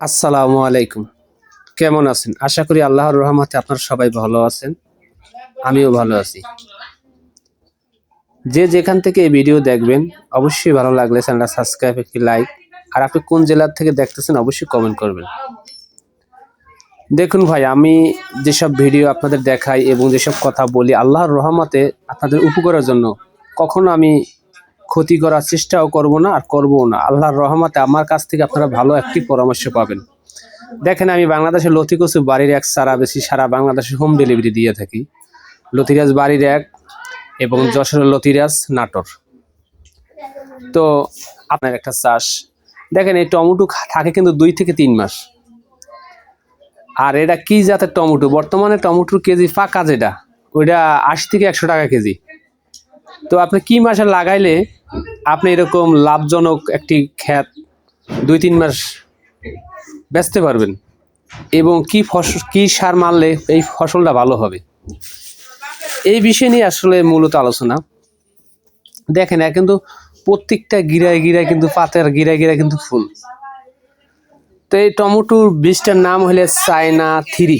আসসালামু আলাইকুম। কেমন আছেন? আশা করি আল্লাহর রহমতে আপনারা সবাই ভালো আছেন। আমিও ভালো আছি। যে যেখান থেকে এই ভিডিও দেখবেন, অবশ্যই ভালো লাগলে চ্যানেলটা সাবস্ক্রাইব, একটি লাইক। আর আপনি কোন জেলার থেকে দেখতেছেন, অবশ্যই কমেন্ট করবেন। দেখুন ভাই, আমি যেসব ভিডিও আপনাদের দেখাই এবং যেসব কথা বলি, আল্লাহর রহমতে আপনাদের উপকারের জন্য কখনো আমি ক্ষতি করার চেষ্টাও করব না আর করবও না। আল্লাহর রহমতে আমার কাছ থেকে আপনারা ভালো একটি পরামর্শ পাবেন। দেখেন, আমি বাংলাদেশের লতিকচু বাড়ির এক সারা বেশি সারা বাংলাদেশে হোম ডেলিভারি দিয়ে থাকি। লতিরাজ বাড়ির এক এবং যশোরের লতিরাজ নাটোর। তো আপনার একটা চাষ। দেখেন, এই টমেটো থাকে কিন্তু দুই থেকে তিন মাস। আর এটা কি জাতের টমেটো? বর্তমানে টমেটোর কেজি পাকা যেটা, ওইটা আশি থেকে একশো টাকা কেজি। তো আপনি কি মাসে লাগাইলে আপনি এরকম লাভজনক একটি ক্ষেত দুই, তিন মাস বেচতে পারবেন? এবং কি ফসল কি সার মারলে এই ফসলটা ভালো হবে? এই বিষয় নিয়ে আসলে মূলত আলোচনা। দেখেন কিন্তু প্রত্যেকটা গিরায় গিরায় কিন্তু পাতের গিরায় গিরায় কিন্তু ফুল। তো এই টমেটোর বীজটার নাম হলে চায়না থ্রি।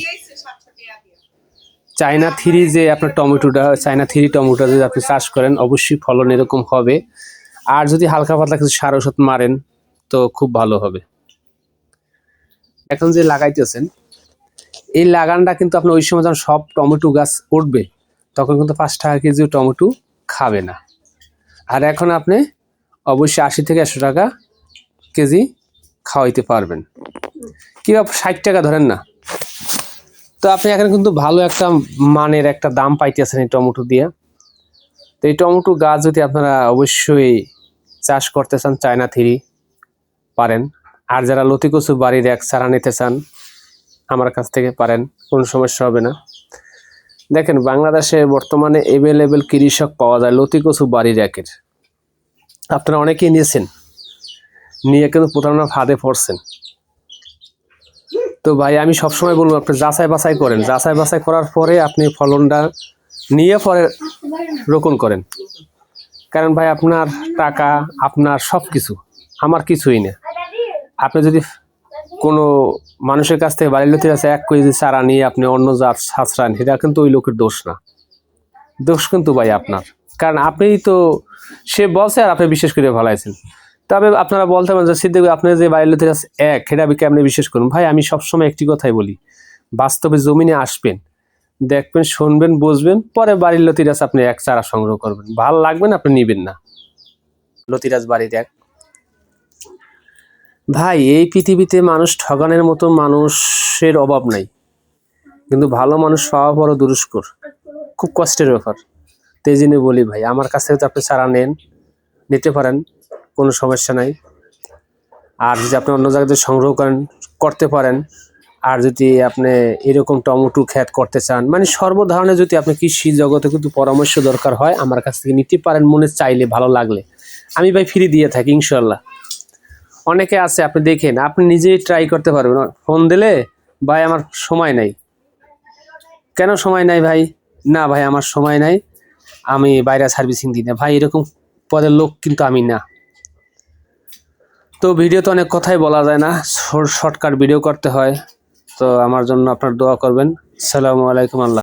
চায়না থ্রি যে আপনার টমেটোটা, চায়না থ্রি টমেটো যদি আপনি চাষ করেন, অবশ্যই ফলন এরকম হবে। আর যদি হালকা পাতলা কিছু সার ওষুধ মারেন, তো খুব ভালো হবে। এখন যে লাগাইতেছেন, এই লাগানটা কিন্তু আপনি ওই সময় যখন সব টমেটো গাছ উঠবে, তখন কিন্তু পাঁচ টাকা কেজি টমেটো খাবে না। আর এখন আপনি অবশ্যই আশি থেকে একশো টাকা কেজি খাওয়াইতে পারবেন। কি ষাট টাকা ধরেন না তো আপনি এখানে কিন্তু ভালো একটা মানের একটা দাম পাইতেছেন এই টমেটো দিয়ে। তো এই টমেটো গাছ যদি আপনারা অবশ্যই চাষ করতে চান, চায়না থ্রি পারেন। আর যারা লতিকচু বাড়ির এক চারা নিতে চান, আমার কাছ থেকে পারেন, কোনো সমস্যা হবে না। দেখেন, বাংলাদেশে বর্তমানে এভেলেবেল কৃষক পাওয়া যায় লতিকচু বাড়ির একের আপনারা অনেকেই নিয়েছেন, নিয়ে কিন্তু প্রতারণা ফাঁদে পড়ছেন। তো ভাই, আমি সবসময় বলব আপনি যাচাই বাছাই করেন। যাচাই বাছাই করার পরে আপনি ফলনটা নিয়ে পরে রোপণ করেন। কারণ ভাই, আপনার টাকা, আপনার সব কিছু আমার কিছুই না আপনি যদি কোনো মানুষের কাছ থেকে বাড়ির লোকের কাছে এক কেজি চারা নিয়ে আপনি অন্য জাত সাঁচড়ান সেটা কিন্তু ওই লোকের দোষ না। দোষ কিন্তু ভাই আপনার। কারণ আপনিই তো, সে বলছে আর আপনি বিশেষ করে ভালো ভালাইছেন তবে আপনারা বলতে পারেন যে সিদ্দিক ভাই, আপনি যে লোকের এক সেটা বিকে আপনি বিশ্বাস করুন? ভাই আমি সবসময় একটি কথাই বলি বাস্তবে জমিনে আসবেন দেখবেন শুনবেন বুঝবেন পরে বাড়ির লতিরাজ আপনি এক চারা সংগ্রহ করবেন। ভালো লাগবে না আপনি নিবেন না। লতিরাজ বাড়ির এক। ভাই এই পৃথিবীতে মানুষ ঠগানের মতো মানুষের অভাব নাই কিন্তু ভালো মানুষ পাওয়া বড় দুরস্কর খুব কষ্টের ব্যাপার। তো এই জন্য বলি ভাই আমার কাছ থেকে তো আপনি চারা নেন নিতে পারেন। কোনো সমস্যা নাই। আর যদি আপনি অন্য জায়গাতে সংগ্রহ করেন, করতে পারেন, আর যদি আপনি এরকম টমেটো ক্ষেত করতে চান মানে সর্বধরনের যদি আপনি কৃষি জগতে কিন্তু পরামর্শ দরকার হয়, আমার কাছ থেকে নিতে পারেন, মনে চাইলে, ভালো লাগলে। আমি ভাই ফ্রি দিয়ে থাকি ইনশাল্লাহ অনেকে আছে, আপনি দেখেন, আপনি নিজেই ট্রাই করতে পারবেন। ফোন দিলে, ভাই, আমার সময় নাই। কেন সময় নাই ভাই? না ভাই, আমার সময় নাই। আমি বাইরে সার্ভিসিং দিই না। ভাই, এরকম পদের লোক কিন্তু আমি না। তো ভিডিও তো অনেক কথাই বলা যায় না শর্টকাট ভিডিও করতে হয়। তো আমার জন্য আপনার দোয়া করবেন। সালামু আলাইকুম আল্লাহ।